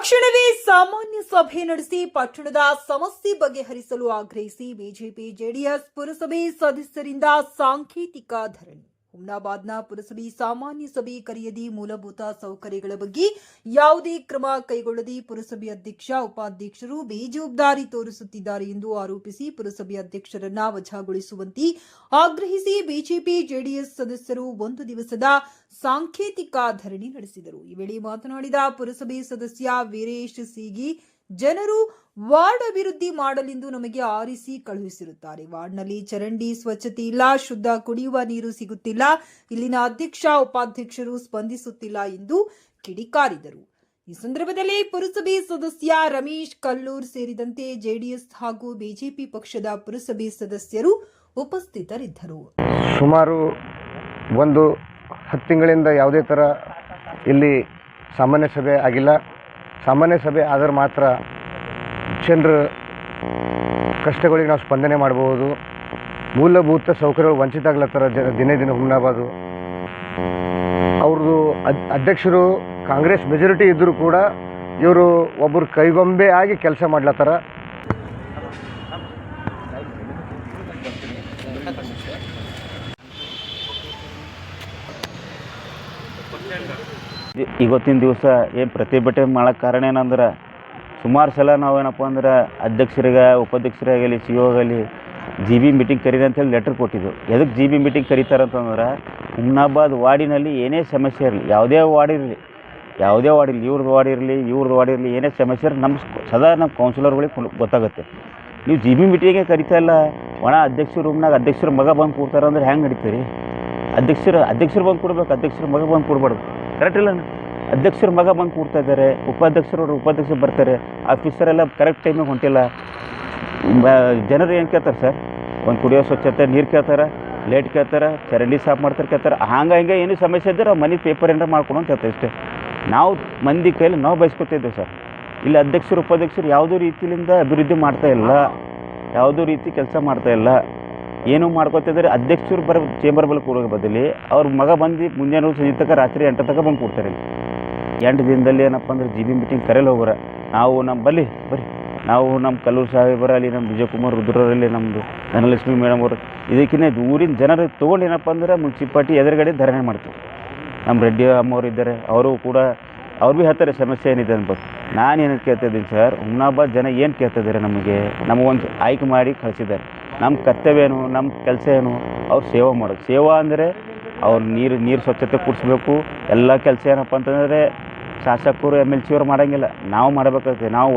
ತಕ್ಷಣವೇ ಸಾಮಾನ್ಯ ಸಭೆ ನಡೆಸಿ ಪಟ್ಟಣದ ಸಮಸ್ಯೆ ಬಗೆಹರಿಸಲು ಆಗ್ರಹಿಸಿ ಬಿಜೆಪಿ ಜೆಡಿಎಸ್ ಪುರಸಭೆ ಸದಸ್ಯರಿಂದ ಸಾಂಕೇತಿಕ ಧರಣಿ. ಹುಮ್ನಾಬಾದ್ನ ಪುರಸಭೆ ಸಾಮಾನ್ಯ ಸಭೆ ಕರೆಯದಿ ಮೂಲಭೂತ ಸೌಕರ್ಯಗಳ ಬಗ್ಗೆ ಯಾವುದೇ ಕ್ರಮ ಕೈಗೊಳ್ಳದೆ ಪುರಸಭೆ ಅಧ್ಯಕ್ಷ, ಉಪಾಧ್ಯಕ್ಷರು ಬೇಜವಾಬ್ದಾರಿ ತೋರಿಸುತ್ತಿದ್ದಾರೆ ಎಂದು ಆರೋಪಿಸಿ ಪುರಸಭೆ ಅಧ್ಯಕ್ಷರನ್ನ ವಜಾಗೊಳಿಸುವಂತೆ ಆಗ್ರಹಿಸಿ ಬಿಜೆಪಿ ಜೆಡಿಎಸ್ ಸದಸ್ಯರು ಒಂದು ದಿವಸದ ಸಾಂಕೇತಿಕ ಧರಣಿ ನಡೆಸಿದರು. ಈ ವೇಳೆ ಮಾತನಾಡಿದ ಪುರಸಭೆ ಸದಸ್ಯ ವೀರೇಶ್ ಸೀಗಿ ಜನರು ವಾರ್ಡ್ ಅಭಿವೃದ್ಧಿ ಮಾಡಲೆಂದು ನಮಗೆ ಆರಿಸಿ ಕಳುಹಿಸಿರುತ್ತಾರೆ. ವಾರ್ಡ್ನಲ್ಲಿ ಚರಂಡಿ, ಸ್ವಚ್ಛತೆ ಇಲ್ಲ, ಶುದ್ಧ ಕುಡಿಯುವ ನೀರು ಸಿಗುತ್ತಿಲ್ಲ, ಇಲ್ಲಿನ ಅಧ್ಯಕ್ಷ, ಉಪಾಧ್ಯಕ್ಷರು ಸ್ಪಂದಿಸುತ್ತಿಲ್ಲ ಎಂದು ಕಿಡಿಕಾರಿದರು. ಈ ಸಂದರ್ಭದಲ್ಲಿ ಪುರಸಭೆ ಸದಸ್ಯ ರಮೇಶ್ ಕಲ್ಲೂರ್ ಸೇರಿದಂತೆ ಜೆಡಿಎಸ್ ಹಾಗೂ ಬಿಜೆಪಿ ಪಕ್ಷದ ಪುರಸಭೆ ಸದಸ್ಯರು ಉಪಸ್ಥಿತರಿದ್ದರು. ಸುಮಾರು ಒಂದು ಹತ್ತು ತಿಂಗಳಿಂದ ಯಾವುದೇ ಥರ ಇಲ್ಲಿ ಸಾಮಾನ್ಯ ಸಭೆ ಆಗಿಲ್ಲ. ಸಾಮಾನ್ಯ ಸಭೆ ಆದರೆ ಮಾತ್ರ ಜನರ ಕಷ್ಟಗಳಿಗೆ ನಾವು ಸ್ಪಂದನೆ ಮಾಡ್ಬೋದು. ಮೂಲಭೂತ ಸೌಕರ್ಯಗಳು ವಂಚಿತ ಆಗ್ಲತ್ತಾರ ಜನ ದಿನೇ ದಿನ ಹುಮ್ನಾಬಾದು. ಅವ್ರದ್ದು ಅಧ್ಯಕ್ಷರು, ಕಾಂಗ್ರೆಸ್ ಮೆಜಾರಿಟಿ ಇದ್ದರೂ ಕೂಡ ಇವರು ಒಬ್ಬರು ಕೈಗೊಂಬೆ ಆಗಿ ಕೆಲಸ ಮಾಡ್ಲತ್ತಾರ. ಇ- ಇವತ್ತಿನ ದಿವಸ ಏನು ಪ್ರತಿಭಟನೆ ಮಾಡೋಕ್ಕೆ ಕಾರಣ ಏನಂದ್ರೆ, ಸುಮಾರು ಸಲ ನಾವೇನಪ್ಪ ಅಂದ್ರೆ ಅಧ್ಯಕ್ಷರಿಗೆ ಉಪಾಧ್ಯಕ್ಷರಾಗಲಿ ಸಿ ಒ ಆಗಲಿ ಜಿ ಬಿ ಮೀಟಿಂಗ್ ಕರೀರಿ ಅಂತೇಳಿ ಲೆಟ್ರ್ ಕೊಟ್ಟಿದ್ದು ಎದಕ್ಕೆ ಜಿ ಬಿ ಮೀಟಿಂಗ್ ಕರೀತಾರೆ ಅಂತಂದ್ರೆ, ಹುಮ್ನಾಬಾದ್ ವಾರ್ಡಿನಲ್ಲಿ ಏನೇ ಸಮಸ್ಯೆ ಇರಲಿ, ಯಾವುದೇ ವಾರ್ಡ್ ಇರಲಿ, ಯಾವುದೇ ವಾರ್ಡ್ ಇರಲಿ ಇವ್ರದ್ದು ವಾರ್ಡ್ ಇರಲಿ ಇವ್ರದ್ದು ವಾರ್ಡ್ ಇರಲಿ, ಏನೇ ಸಮಸ್ಯೆ ಇರಲಿ ನಮ್ಮ ಸದಾ ನಮ್ಮ ಕೌನ್ಸಿಲರ್ಗಳಿಗೆ ಗೊತ್ತಾಗುತ್ತೆ. ನೀವು ಜಿ ಬಿ ಮೀಟಿಂಗೇ ಕರಿತಾ ಇಲ್ಲ, ಒಣ ಅಧ್ಯಕ್ಷರ ರೂಮ್ನಾಗ ಅಧ್ಯಕ್ಷರ ಮಗ ಬಂದು ಕೂಡ್ತಾರೆ ಅಂದ್ರೆ ಹೆಂಗೆ ನಡೀತೀರಿ ಅಧ್ಯಕ್ಷರು ಅಧ್ಯಕ್ಷರು ಬಂದು ಕೊಡ್ಬೇಕು, ಅಧ್ಯಕ್ಷರ ಮಗ ಬಂದು ಕೊಡ್ಬಾರ್ದು. ಕರೆಕ್ಟ್ ಇಲ್ಲ ಅಧ್ಯಕ್ಷರು ಮಗ ಬಂದು ಕೂಡ್ತಾ ಇದ್ದಾರೆ. ಉಪಾಧ್ಯಕ್ಷರು ಅವ್ರು ಉಪಾಧ್ಯಕ್ಷರು ಬರ್ತಾರೆ. ಆಫೀಸರ್ ಎಲ್ಲ ಕರೆಕ್ಟ್ ಟೈಮಿಗೆ ಹೊಂಟಿಲ್ಲ. ಜನರು ಏನು ಕೇಳ್ತಾರೆ ಸರ್ ಒಂದು ಕುಡಿಯೋ ಸ್ವಚ್ಛತೆ, ನೀರು ಕೇಳ್ತಾರೆ ಲೇಟ್ ಕೇಳ್ತಾರೆ, ಚರಂಡಿ ಸಾಫ್ ಮಾಡ್ತಾರೆ ಕೇಳ್ತಾರೆ. ಹಂಗೆ ಹಿಂಗೆ ಏನು ಸಮಸ್ಯೆ ಇದ್ದರೆ ಮನೆ ಪೇಪರ್ ಏನಾರ ಮಾಡ್ಕೊಡು ಅಂತ ಹೇಳ್ತಾರೆ ಇಷ್ಟೇ. ನಾವು ಮಂದಿ ಕೈಲಿ ನಾವು ಬಯಸ್ಕೊತಿದ್ದೇವೆ ಸರ್ ಇಲ್ಲಿ ಅಧ್ಯಕ್ಷರು, ಉಪಾಧ್ಯಕ್ಷರು ಯಾವುದೋ ರೀತಿಯಿಂದ ಅಭಿವೃದ್ಧಿ ಮಾಡ್ತಾ ಇಲ್ಲ. ಯಾವುದೋ ರೀತಿ ಕೆಲಸ ಮಾಡ್ತಾ ಇಲ್ಲ. ಏನು ಮಾಡ್ಕೊತಿದ್ದಾರೆ ಅಧ್ಯಕ್ಷರು ಬರ ಚೇಂಬರ್ ಬಲ್ಲಿ ಕೂಡ ಬದಲಿ ಅವ್ರ ಮಗ ಬಂದು ಮುಂಜಾನೆ ಸಂಜೆ ತನಕ ರಾತ್ರಿ ಎಂಟು ತನಕ ಬಂದು ಕೂಡ್ತಾರೆ ಎಂಟು ದಿನದಲ್ಲಿ ಏನಪ್ಪ ಅಂದ್ರೆ ಜಿ ಬಿ ಮೀಟಿಂಗ್ ಕರೆಯಲ್ಲಿ ಹೋಗೋರ. ನಾವು ನಮ್ಮ ಬಲ್ಲಿ ಬರ್ರಿ ನಾವು ನಮ್ಮ ಕಲ್ಲೂರು ಸಾಹೇಬರಲ್ಲಿ ನಮ್ಮ ವಿಜಯಕುಮಾರ್ ರುದ್ರರಲ್ಲಿ ನಮ್ಮದು ಧನಲಕ್ಷ್ಮಿ ಮೇಡಮ್ ಅವರು. ಇದಕ್ಕಿಂತ ಊರಿನ ಜನರು ತೊಗೊಂಡು ಏನಪ್ಪ ಅಂದ್ರೆ ಮುನ್ಸಿಪಾಲ್ಟಿ ಎದುರುಗಡೆ ಧರಣಿ ಮಾಡ್ತೀವಿ. ನಮ್ಮ ರೆಡ್ಡಿ ಅಮ್ಮವ್ರು ಇದ್ದಾರೆ. ಅವರು ಕೂಡ ಅವ್ರು ಭೀ ಹೇಳ್ತಾರೆ, ಸಮಸ್ಯೆ ಏನಿದೆ ಅನ್ಬೋದು ನಾನು ಏನಂತ ಕೇಳ್ತಿದ್ದೀನಿ ಸರ್ ಹುಮ್ನಾಬಾದ್ ಜನ ಏನು ಕೇಳ್ತಿದ್ದಾರೆ ನಮಗೆ? ನಮಗೊಂದು ಆಯ್ಕೆ ಮಾಡಿ ಕಳಿಸಿದ್ದಾರೆ. ನಮ್ಮ ಕರ್ತವ್ಯ ಏನು? ನಮ್ಮ ಕೆಲಸ ಏನು? ಅವ್ರು ಸೇವೆ ಮಾಡೋದು. ಸೇವಾ ಅಂದರೆ ಅವ್ರು ನೀರು ನೀರು ಸ್ವಚ್ಛತೆ ಕೂಡಿಸ್ಬೇಕು ಎಲ್ಲ ಕೆಲಸ ಏನಪ್ಪ ಅಂತಂದರೆ ಶಾಸಕರು, ಎಂ ಎಲ್ ಸಿ ಅವ್ರು ಮಾಡೋಂಗಿಲ್ಲ. ನಾವು ಮಾಡಬೇಕಾಗ್ತದೆ. ನಾವು